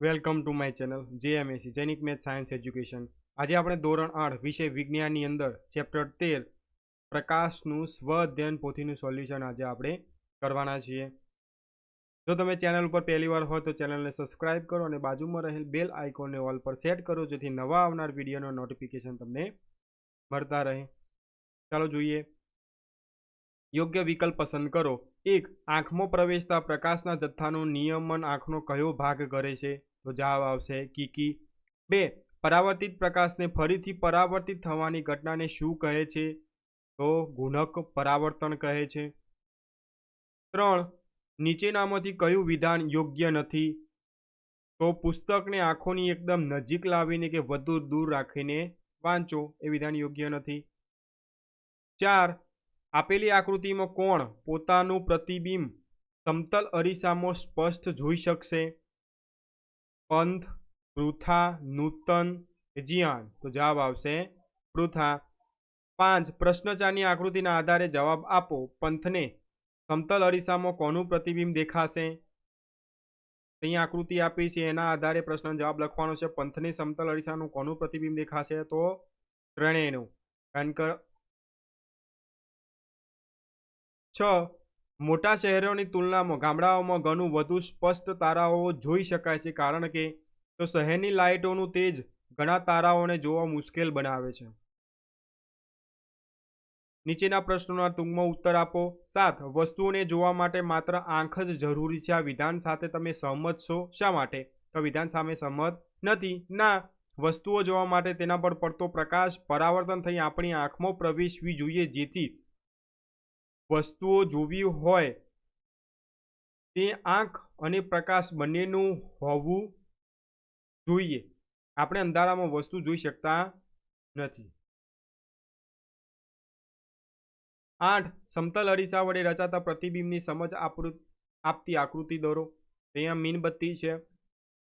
Welcome to my channel JMAC Jainik math, science, education. આજે આપણે ધોરણ આઠ, વિષય વિજ્ઞાનની અંદર, ચેપ્ટર તેર, પ્રકાશનું સ્વ અધ્યયન પોથીનું સોલ્યુશન આજે આપણે કરવાના છીએ. જો તમે ચેનલ ઉપર પહેલી વાર હોય તો ચેનલને સબસ્ક્રાઇબ કરો અને બાજુમાં રહેલ બેલ આઇકોનને ઓલ પર સેટ કરો, જેથી નવા આવનાર વિડીયોનો નોટિફિકેશન તમને મળતા રહે. ચાલો જોઈએ. યોગ્ય વિકલ્પ પસંદ કરો. એક, આંખમાં પ્રવેશતા પ્રકાશના જથ્થાનું નિયમન આંખનો કયો ભાગ કરે છે? તો જવાબ આવશે કીકી. બે, પરાવર્તિત પ્રકાશને ફરીથી પરાવર્તિત થવાની ઘટનાને શું કહે છે? તો ગુણક પરાવર્તન કહે છે. ત્રણ, નીચેનામાંથી કયું વિધાન યોગ્ય નથી? તો પુસ્તકને આંખોની એકદમ નજીક લાવીને કે વધુ દૂર રાખીને વાંચો, એ વિધાન યોગ્ય નથી. ચાર, આપેલી આકૃતિમાં કોણ પોતાનું પ્રતિબિંબ સમતલ અરીસામાં સ્પષ્ટ જોઈ શકશે? પંથ, પૃથા, નૂતન જીયાન તો જવાબ આવશે પૃથા. પાંચ, પ્રશ્નચારની આકૃતિના આધારે જવાબ આપો. પંથને સમતલ અરીસામાં કોનું પ્રતિબિંબ દેખાશે? અહીંયા આકૃતિ આપી છે. એના આધારે પ્રશ્ન જવાબ લખવાનો છે. પંથને સમતલ અરીસાનું કોનું પ્રતિબિંબ દેખાશે? તો ત્રણેયનું. કારણ કે છ મોટા શહેરોની તુલનામાં ગામડાઓમાં ઘણું વધુ સ્પષ્ટ તારાઓ જોઈ શકાય છે, કારણ કે તો શહેરની લાઇટોનું તેજ ઘણા તારાઓને જોવા મુશ્કેલ બનાવે છે. નીચેના પ્રશ્નોના ટૂંકમાં ઉત્તર આપો. સાત, વસ્તુઓને જોવા માટે માત્ર આંખ જ જરૂરી છે. આ વિધાન સાથે તમે સહમત છો શા માટે? તો વિધાન સામે સહમત નથી. ના, વસ્તુઓ જોવા માટે તેના પર પડતો પ્રકાશ, પરાવર્તન થઈ આપણી આંખમાં પ્રવેશવી જોઈએ, જેથી વસ્તુઓ જોવી હોય તે આંખ અને પ્રકાશ બંનેનું હોવું જોઈએ. આપણે અંધારામાં વસ્તુ જોઈ શકતા નથી. આઠ, સમતલ અરીસા વડે રચાતા પ્રતિબિંબની સમજ આપૃ આપતી આકૃતિ દોરો. અહીંયા મીણબત્તી છે.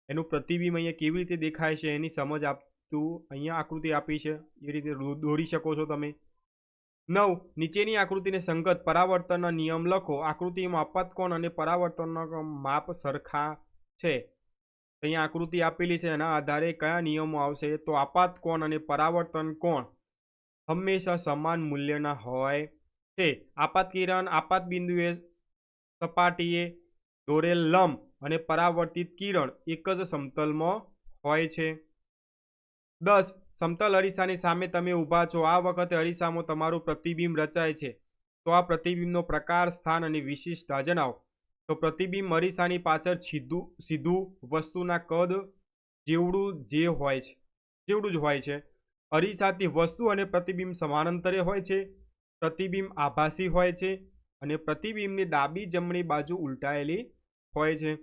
એનું પ્રતિબિંબ અહીંયા કેવી રીતે દેખાય છે એની સમજ આપતું અહીંયા આકૃતિ આપી છે. એ રીતે દોરી શકો છો તમે. નવ, નીચેની આકૃતિને સંગત પરાવર્તનના નિયમ લખો. આકૃતિમાં આપતકોણ અને પરાવર્તનનો માપ સરખા છે? અહીંયા આકૃતિ આપેલી છે એના આધારે કયા નિયમો આવશે? તો આપાત કોણ અને પરાવર્તન કોણ? હંમેશા સમાન મૂલ્યના હોય છે. આપાત કિરણ આપાત બિંદુએ સપાટીએ દોરેલ લંબ અને પરાવર્તિત કિરણ એક જ સમતલમાં હોય છે. દસ, સમતલ અરીસાની સામે તમે ઊભા છો. આ વખતે અરીસામાં તમારું પ્રતિબિંબ રચાય છે. તો આ પ્રતિબિંબનો પ્રકાર, સ્થાન અને વિશિષ્ટતા જણાવો. તો પ્રતિબિંબ અરીસાની પાછળ સીધું સીધું વસ્તુના કદ જેવડું જે હોય છે, જેવડું જ હોય છે. અરીસાથી વસ્તુ અને પ્રતિબિંબ સમાનાંતરે હોય છે. પ્રતિબિંબ આભાસી હોય છે અને પ્રતિબિંબની ડાબી જમણી બાજુ ઉલટાયેલી હોય છે.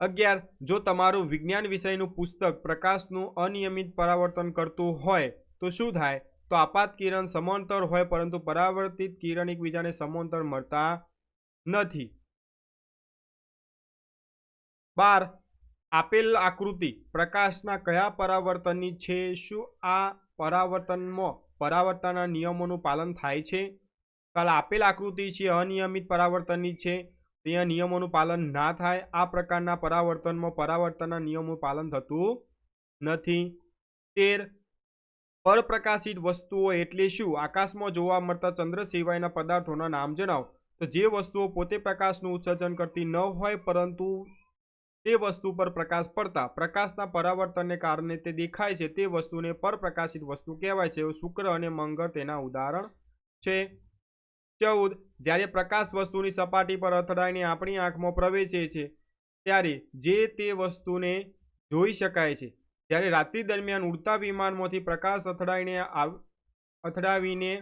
અગિયાર, જો તમારું વિજ્ઞાન વિષયનું પુસ્તક પ્રકાશનું અનિયમિત પરાવર્તન કરતું હોય, તો શું થાય? તો આપાત કિરણ સમાંતર હોય, પરંતુ પરાવર્તિત કિરણ એકબીજાને સમાંતર મળતા નથી. બાર, આપેલ આકૃતિ પ્રકાશના કયા પરાવર્તનની છે? શું આ પરાવર્તનમાં પરાવર્તનના નિયમોનું પાલન થાય છે? કાલ આપેલ આકૃતિ છે અનિયમિત પરાવર્તનની છે. ત્યાં નિયમોનું પાલન ના થાય, આ પ્રકારના પરાવર્તનમાં પરાવર્તનના નિયમોનું પાલન થતું નથી. તેર પરપ્રકાશિત વસ્તુઓ એટલે શું? આકાશમાં જોવા મળતા ચંદ્ર સિવાયના પદાર્થોના નામ જણાવો. તો જે વસ્તુઓ પોતે પ્રકાશનું ઉત્સર્જન કરતી ન હોય, પરંતુ તે વસ્તુ પર પ્રકાશ પડતા. પ્રકાશના પરાવર્તનને કારણે તે દેખાય છે. તે વસ્તુને પરપ્રકાશિત વસ્તુ કહેવાય છે. શુક્ર અને મંગળ તેના ઉદાહરણ છે. ચૌદ, જ્યારે પ્રકાશ વસ્તુની સપાટી પર અથડાઈને આપણી આંખમાં પ્રવેશે છે, ત્યારે જે તે વસ્તુને જોઈ શકાય છે. જ્યારે રાત્રિ દરમિયાન ઉડતા વિમાનમાંથી પ્રકાશ અથડાઈને અથડાવીને,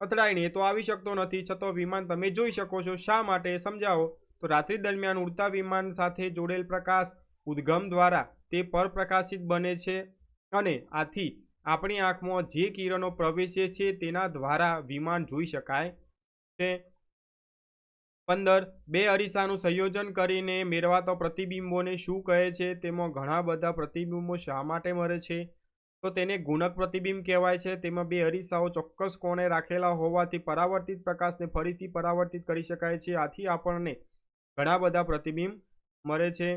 અથડાઈને તો આવી શકતો નથી, છતાં વિમાન તમે જોઈ શકો છો. શા માટે? સમજાવો. તો રાત્રિ દરમિયાન ઉડતા વિમાન સાથે જોડેલ પ્રકાશ ઉદ્ગમ દ્વારા તે પરપ્રકાશિત બને છે અને આથી આપણી આંખમાં જે કિરણો પ્રવેશે છે તેના દ્વારા વિમાન જોઈ શકાય છે. પંદર, બે અરીસાનું સંયોજન કરીને મેળવાતા પ્રતિબિંબોને શું કહે છે? તેમાં ઘણા બધા પ્રતિબિંબો શા માટે મળે છે? તો તેને ગુણક પ્રતિબિંબ કહેવાય છે. તેમાં બે અરીસાઓ ચોક્કસ કોણે રાખેલા હોવાથી પરાવર્તિત પ્રકાશને ફરીથી પરાવર્તિત કરી શકાય છે. આથી આપણને ઘણા બધા પ્રતિબિંબ મળે છે.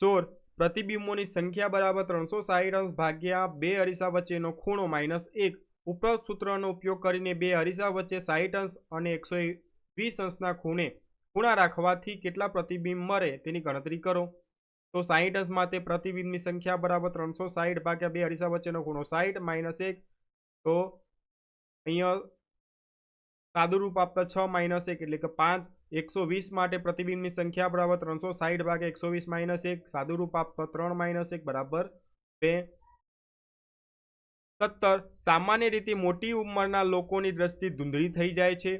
સોળ, પ્રતિબિંબોની સંખ્યા બરાબર ત્રણસો સાહીઠ અંશ ભાગ્યા બે અરીસા વચ્ચેનો ખૂણો માઇનસ એક. ઉપરોક્ત સૂત્રનો ઉપયોગ કરીને બે અરીસા વચ્ચે સાહીઠ અંશ અને એકસો વીસ અંશના ખૂણે ખૂણા રાખવાથી કેટલા પ્રતિબિંબ મળે તેની ગણતરી કરો. તો સાહીઠ અંશ માટે પ્રતિબિંબની સંખ્યા બરાબર ત્રણસો સાહીઠ ભાગ્યા બે અરીસા વચ્ચેનો ખૂણો સાહીઠ માઇનસ એક. તો અહીંયા સાદુરૂપ આપતા છ માઇનસ એક એટલે કે પાંચ. એકસો વીસ માટે પ્રતિબિંબની સંખ્યા બરાબર ત્રણસો સાહીઠ ભાગે એકસો વીસ માઇનસ એક. સાદુરૂપ આપતા ત્રણ માઇનસ એક બરાબર બે. સત્તર. સામાન્ય રીતે મોટી ઉંમરના લોકોની દ્રષ્ટિ ધૂંધળી થઈ જાય છે.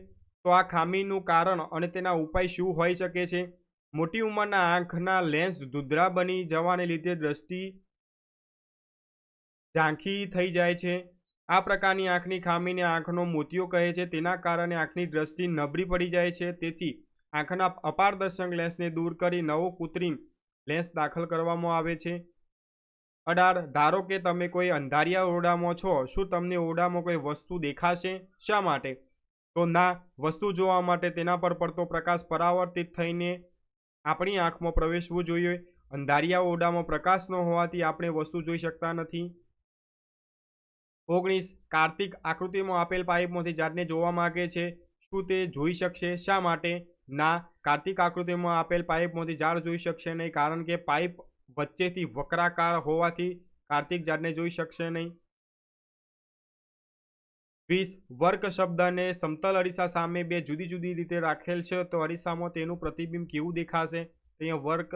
તો આ ખામીનું કારણ અને તેના ઉપાય શું હોઈ શકે છે? મોટી ઉંમરના આંખના લેન્સ ધૂંધળા બની જવાને લીધે દ્રષ્ટિ ઝાંખી થઈ જાય છે. આ પ્રકારની આંખની ખામીને આંખનો મોતિયો કહે છે. તેના કારણે આંખની દ્રષ્ટિ નબળી પડી જાય છે. તેથી આંખના અપારદર્શક લેન્સને દૂર કરી નવો કૃત્રિમ લેન્સ દાખલ કરવામાં આવે છે. અઢાર, ધારો કે તમે કોઈ અંધારિયા ઓરડામાં છો, શું તમને ઓરડામાં કોઈ વસ્તુ દેખાશે? શા માટે? તો ના, વસ્તુ જોવા માટે તેના પર પડતો પ્રકાશ પરાવર્તિત થઈને આપણી આંખમાં પ્રવેશવું જોઈએ. અંધારિયા ઓરડામાં પ્રકાશ ન હોવાથી આપણે વસ્તુ જોઈ શકતા નથી. ઓગણીસ, કાર્તિક આકૃતિમાં આપેલ પાઇપમાંથી જાતને જોવા માંગે છે. શું તે જોઈ શકશે? શા માટે? ના, કાર્તિક આકૃતિમાં આપેલ પાઇપમાંથી ઝાડ જોઈ શકશે નહીં, કારણ કે પાઇપ વચ્ચેથી વક્રાકાર હોવાથી કાર્તિક જાડને જોઈ શકશે નહીં. વીસ, વર્ક શબ્દને સમતલ અરીસા સામે બે જુદી જુદી રીતે રાખેલ છે, તો અરીસામાં તેનું પ્રતિબિંબ કેવું દેખાશે? અહીંયા વર્ક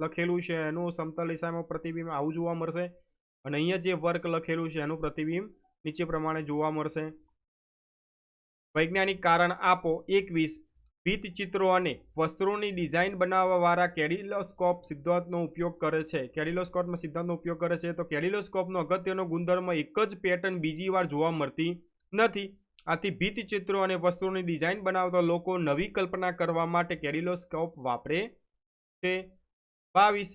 લખેલું છે, એનું સમતલ અરીસામાં પ્રતિબિંબ આવું જોવા મળશે. અને અહીંયા જે વર્ક લખેલું છે, એનું પ્રતિબિંબ નીચે પ્રમાણે જોવા મળશે. વૈજ્ઞાનિક કારણ આપો, એકવીસ ભીતચિત્રો અને વસ્ત્રોની ડિઝાઇન બનાવવાવાળા કેડિલોસ્કોપ સિદ્ધાંતનો ઉપયોગ કરે છે. કેડિલોસ્કોપમાં સિદ્ધાંતનો ઉપયોગ કરે છે તો કેડિલોસ્કોપનો અગત્યનો ગુણધર્મ એક જ પેટર્ન બીજી વાર જોવા મળતી નથી. આથી ભીતચિત્રો અને વસ્ત્રોની ડિઝાઇન બનાવતા લોકો નવી કલ્પના કરવા માટે કેડિલોસ્કોપ વાપરે છે. બાવીસ.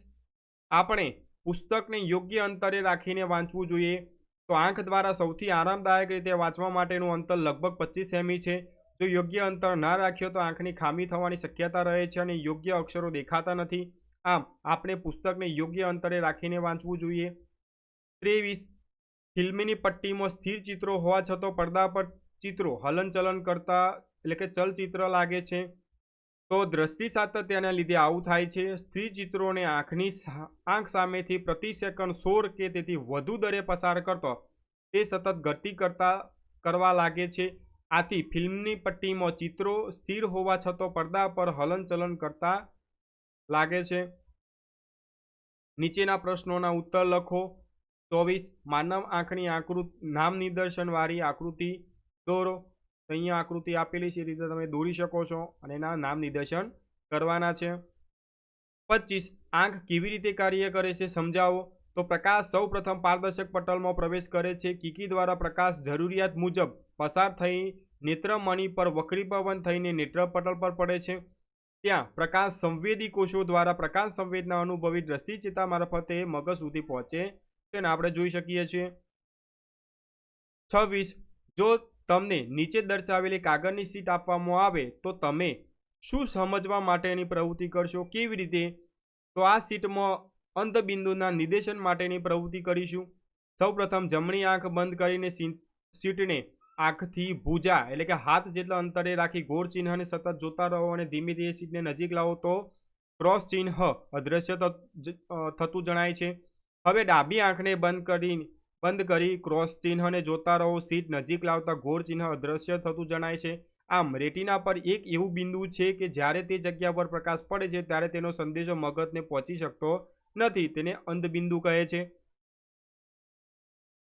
આપણે પુસ્તકને યોગ્ય અંતરે રાખીને વાંચવું જોઈએ. તો આંખ દ્વારા સૌથી આરામદાયક રીતે વાંચવા માટેનું અંતર લગભગ પચીસ સેમી છે. જો યોગ્ય અંતર ના રાખ્યો તો આંખની ખામી થવાની શક્યતા રહે છે અને યોગ્ય અક્ષરો દેખાતા નથી. આમ, આપણે પુસ્તકને યોગ્ય અંતરે રાખીને વાંચવું જોઈએ. ત્રેવીસ. ફિલ્મીની પટ્ટીમાં સ્થિર ચિત્રો હોવા છતાં પડદા પર ચિત્રો હલનચલન કરતા, એટલે કે ચલચિત્ર લાગે છે. તો દ્રષ્ટિ સાતત્યના લીધે આવું થાય છે. સ્થિર ચિત્રોને આંખની આંખ સામેથી પ્રતિ સેકન્ડ સોળ કે તેથી વધુ દરે પસાર કરતો, તે સતત ગતિ કરતા, કરવા લાગે છે. આથી ફિલ્મની પટ્ટીમાં ચિત્રો સ્થિર હોવા છતાં પડદા પર હલનચલન કરતા લાગે છે. નીચેના પ્રશ્નોના ઉત્તર લખો. ચોવીસ, માનવ આંખની આકૃતિ, નામ નિદર્શનવાળી આકૃતિ દોરો. અહીંયા આકૃતિ આપેલી છે રીતે તમે દોરી શકો છો અને એના નામ નિદર્શન કરવાના છે. પચીસ, આંખ કેવી રીતે કાર્ય કરે છે સમજાવો. તો પ્રકાશ સૌ પ્રથમ પારદર્શક પટલમાં પ્રવેશ કરે છે. કીકી દ્વારા પ્રકાશ જરૂરિયાત મુજબ પસાર થઈ નેત્રમણિ પર વક્રીભવન થઈને નેત્રપટલ પર પડે છે. ત્યાં પ્રકાશ સંવેદી કોષો દ્વારા પ્રકાશ સંવેદના અનુભવી દ્રષ્ટિચેતા મારફતે મગજ સુધી પહોંચે છે ને આપણે જોઈ શકીએ છીએ. છવ્વીસ. જો તમને નીચે દર્શાવેલી કાગળની સીટ આપવામાં આવે તો તમે શું સમજવા માટેની પ્રવૃત્તિ કરશો? કેવી રીતે? તો આ સીટમાં અંતબિંદુના નિર્દેશન માટેની પ્રવૃત્તિ કરીશું. સૌપ્રથમ જમણી આંખ બંધ કરીને સીટને આંખથી ભૂજા, એટલે કે હાથ જેટલા અંતરે રાખી ગોળ ચિહ્નને સતત જોતા રહો અને ધીમે ધીમે સીટને નજીક લાવો તો ક્રોસ ચિહ્ન અદૃશ્ય થતું જણાય છે. હવે ડાબી આંખને બંધ કરી બંધ કરી ક્રોસ ચિહ્નને જોતા રહો. સીટ નજીક લાવતા ગોળ ચિહ્ન અદૃશ્ય થતું જણાય છે. આમ રેટિના પર એક એવું બિંદુ છે કે જ્યારે તે જગ્યા પર પ્રકાશ પડે છે, ત્યારે તેનો સંદેશો મગજને પહોંચી શકતો નથી. તેને અંધબિંદુ કહે છે.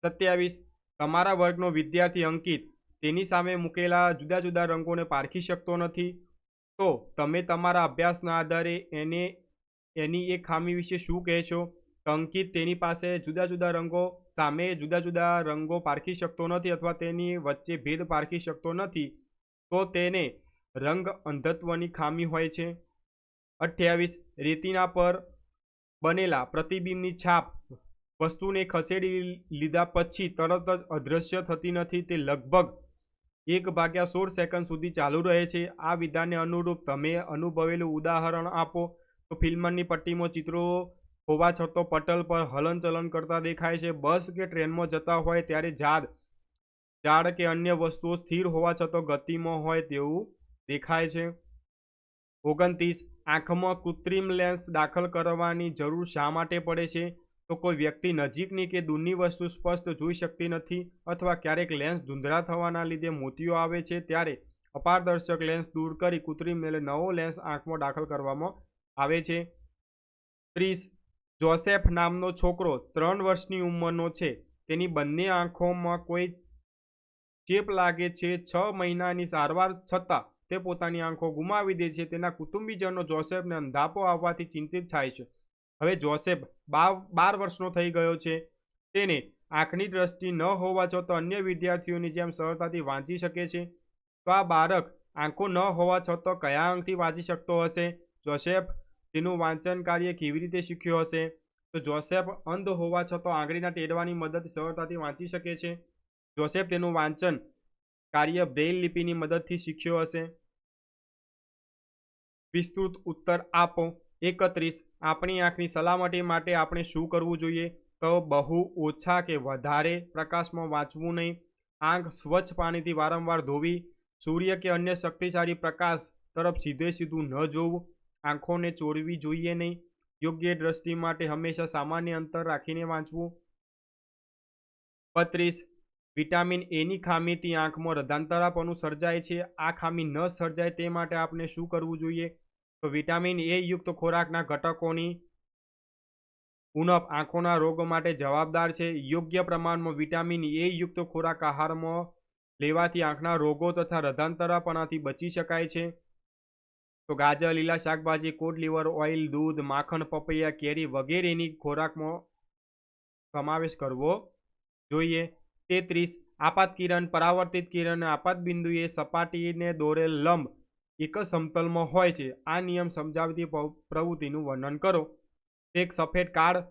સત્યાવીસ. તમારા વર્ગનો વિદ્યાર્થી અંકિત. તેની સામે મૂકેલા જુદા જુદા રંગોને પારખી શકતો નથી. તો તમે તમારા અભ્યાસના આધારે એને, એની એ ખામી વિશે શું કહે છો? અંકિત તેની પાસે જુદા જુદા રંગો સામે જુદા જુદા રંગો પારખી શકતો નથી અથવા તેની વચ્ચે ભેદ પારખી શકતો નથી. તો તેને રંગ અંધત્વની ખામી હોય છે. અઠ્યાવીસ. રેતીના પર બનેલા પ્રતિબિંબની છાપ વસ્તુને ખસેડી લીધા પછી તરત જ અદૃશ્ય થતી નથી. તે લગભગ એક ભાગ્યા સોળ સેકન્ડ સુધી ચાલુ રહે છે. આ વિધાનને અનુરૂપ તમે અનુભવેલું ઉદાહરણ આપો તો ફિલ્મની પટ્ટીમાં ચિત્રો હોવા છતાં પટલ પર હલનચલન કરતા દેખાય છે. બસ કે ટ્રેનમાં જતા હોય ત્યારે ઝાડ ઝાડ કે અન્ય વસ્તુઓ સ્થિર હોવા છતાં ગતિમાં હોય તેવું દેખાય છે. ઓગણત્રીસ આંખમાં કૃત્રિમ લેન્સ દાખલ કરવાની જરૂર શા માટે પડે છે? તો કોઈ વ્યક્તિ નજીકની કે દૂરની વસ્તુ સ્પષ્ટ જોઈ શકતી નથી અથવા ક્યારેક લેન્સ ધૂંધળા થવાના લીધે મોતીઓ આવે છે ત્યારે અપારદર્શક લેન્સ દૂર કરી કૃત્રિમ નવો લેન્સ આંખમાં દાખલ કરવામાં આવે છે. ત્રીસ, જોસેફ નામનો છોકરો ત્રણ વર્ષની ઉંમરનો છે. તેની બંને આંખોમાં કોઈ ચેપ લાગે છે. છ મહિનાની સારવાર છતાં તે પોતાની આંખો ગુમાવી દે છે. તેના કુટુંબીજનો જોસેફને અંધાપો આવવાથી ચિંતિત થાય છે. હવે જોસેફ બાર વર્ષનો થઈ ગયો છે. તેને આંખની દ્રષ્ટિ ન હોવા છતાં અન્ય વિદ્યાર્થીઓની જેમ સરળતાથી વાંચી શકે છે. તો આ બાળક આંખો ન હોવા છતાં કયા અંગથી વાંચી શકતો હશે? જોસેફ તેનું વાંચન કાર્ય કેવી રીતે શીખ્યો હશે? તો જોસેફ અંધ હોવા છતાં આંગળીના ટેડવાની મદદ સરળતાથી વાંચી શકે છે. જોસેફ તેનું વાંચન કાર્ય બ્રેઇલ લિપિની મદદથી શીખ્યો હશે. વિસ્તૃત ઉત્તર આપો. એકત્રીસ. આપણી આંખની સલામતી માટે આપણે શું કરવું જોઈએ? તો બહુ ઓછા કે વધારે પ્રકાશમાં વાંચવું નહીં. આંખ સ્વચ્છ પાણીથી વારંવાર ધોવી. સૂર્ય કે અન્ય શક્તિશાળી પ્રકાશ તરફ સીધે સીધું ન જોવું. આંખોને ચોરવી જોઈએ નહીં. યોગ્ય દ્રષ્ટિ માટે હંમેશા સામાન્ય અંતર રાખીને વાંચવું. બત્રીસ. વિટામિન એની ખામીથી આંખમાં રધાંતરાપણું સર્જાય છે. આ ખામી ન સર્જાય તે માટે આપણે શું કરવું જોઈએ? તો વિટામિન એ યુક્ત ખોરાકના ઘટકોની ઉણપ આંખોના રોગો માટે જવાબદાર છે. યોગ્ય પ્રમાણમાં વિટામિન એ યુક્ત ખોરાક આહારમાં લેવાથી આંખના રોગો તથા રધાંતરાપણાથી બચી શકાય છે. તો ગાજર, લીલા શાકભાજી કોડ લીવર, ઓઇલ, દૂધ, માખણ, પપૈયા, કેરી વગેરેની ખોરાકમાં સમાવેશ કરવો જોઈએ. તેત્રીસ, આપાત કિરણ, પરાવર્તિત કિરણ આપાત બિંદુએ સપાટીને દોરેલ લંબ, એક સમતલમાં હોય છે. આ નિયમ સમજાવતી પ્રવૃત્તિનું વર્ણન કરો. એક સફેદ કાર્ડ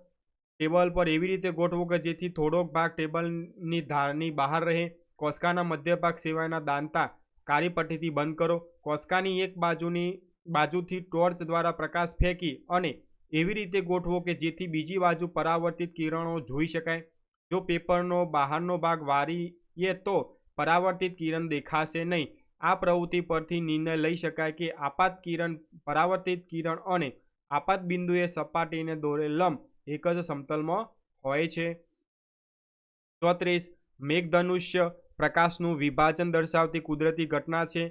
ટેબલ પર એવી રીતે ગોઠવો કે જેથી થોડોક ભાગ ટેબલની ધારની બહાર રહે. કોસ્કાના મધ્ય ભાગ સિવાયના દાંતા કાળી પટ્ટીથી બંધ કરો. કોસકાની એક બાજુની, બાજુથી ટોર્ચ દ્વારા પ્રકાશ ફેંકી અને એવી રીતે ગોઠવો કે જેથી બીજી બાજુ પરાવર્તિત કિરણો જોઈ શકાય. જો પેપરનો બહારનો ભાગ વારીએ તો પરાવર્તિત કિરણ દેખાશે નહીં. આ પ્રવૃત્તિ પરથી નિર્ણય લઈ શકાય કે આપાત કિરણ, પરાવર્તિત કિરણ અને આપાત બિંદુએ સપાટીને દોરે લંબ એક જ સમતલમાં હોય છે. ચોત્રીસ, મેઘધનુષ્ય પ્રકાશનું વિભાજન દર્શાવતી કુદરતી ઘટના છે.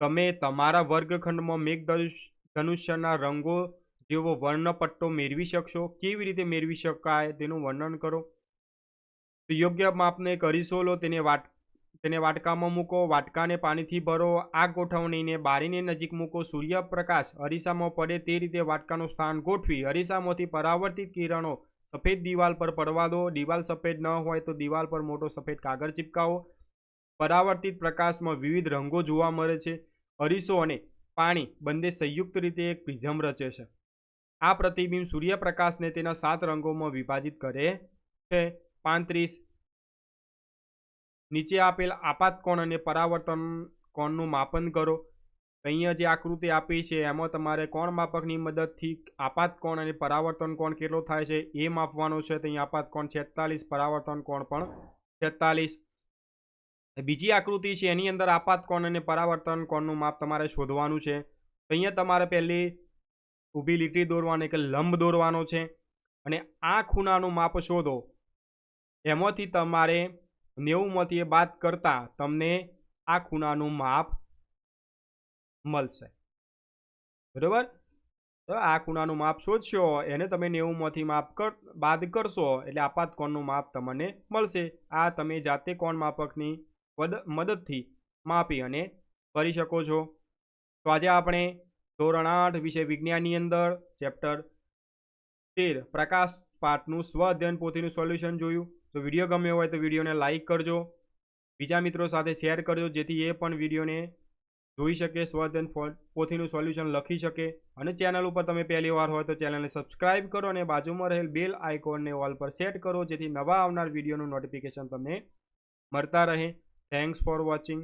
તમે તમારા વર્ગખંડમાં મેઘધનુષ્યના રંગો જેવો વર્ણપટ્ટો મેળવી શકશો. કેવી રીતે મેળવી શકાય તેનું વર્ણન કરો? તો યોગ્ય માપને કરીશો લો તેને વાટ, તેને વાટકામાં મૂકો, વાટકાને પાણીથી ભરો આ ગોઠવણીને બારીને નજીક મૂકો, સૂર્યપ્રકાશ અરીસામાં પડે તે રીતે વાટકાનું સ્થાન ગોઠવી, અરીસામાંથી પરાવર્તિત કિરણો સફેદ દિવાલ પર પડવા દો, દિવાલ સફેદ ન હોય તો દિવાલ પર મોટો સફેદ કાગળ ચિપકાવો. પરાવર્તિત પ્રકાશમાં વિવિધ રંગો જોવા મળે છે. અરીસો અને પાણી બંને સંયુક્ત રીતે એક પ્રિઝમ રચે છે. આ પ્રતિબિંબ સૂર્યપ્રકાશને તેના સાત રંગોમાં વિભાજિત કરે છે. પાંત્રીસ. નીચે આપેલ આપાત કોણ અને પરાવર્તન કોણનું માપન કરો. અહીંયા જે આકૃતિ આપી છે, એમાં તમારે કોણ માપકની મદદથી આપાત કોણ અને પરાવર્તન કોણ કેટલો થાય છે, એ માપવાનો છે. તો અહીં આપાત કોણ છેતાલીસ, પરાવર્તન કોણ પણ છેતાલીસ. બીજી આકૃતિ છે, એની અંદર આપાત કોણ અને પરાવર્તન કોણનું માપ તમારે શોધવાનું છે. અહીંયા તમારે પહેલી ઊભી લીટી દોરવાની કે લંબ દોરવાનો છે. અને આ ખૂણાનું માપ શોધો. એમાંથી તમારે નેવુંમાંથી એ બાદ કરતાં તમને આ ખૂણાનું માપ મળશે. બરાબર? તો આ ખૂણાનું માપ શોધશો, એને તમે નેવુંમાંથી માપ કર, બાદ કરશો, એટલે આપાત કોણનું માપ તમને મળશે. આ તમે જાતે કોણ માપકની મદદથી માપી અને કરી શકો છો. તો આજે આપણે ધોરણ આઠ વિષય વિજ્ઞાનની અંદર, ચેપ્ટર તેર, પ્રકાશ પાઠનું સ્વ અધ્યયન પોથીનું સોલ્યુશન જોયું. તો વીડિયો ગમ્યો હોય તો વિડીયોને લાઇક કરજો. બીજા મિત્રો સાથે શેર કરજો, જેથી એ પણ વિડીયોને જોઈ શકે સ્વઅધ્યયન પોથીનું સોલ્યુશન લખી શકે. અને ચેનલ ઉપર તમે પહેલી વાર હોય તો ચેનલને સબસ્ક્રાઇબ કરો અને બાજુમાં રહેલ બેલ આઇકોનને ઓલ પર સેટ કરો, જેથી નવા આવનાર વિડીયોનું નોટિફિકેશન તમને મળતા રહે. Thanks for watching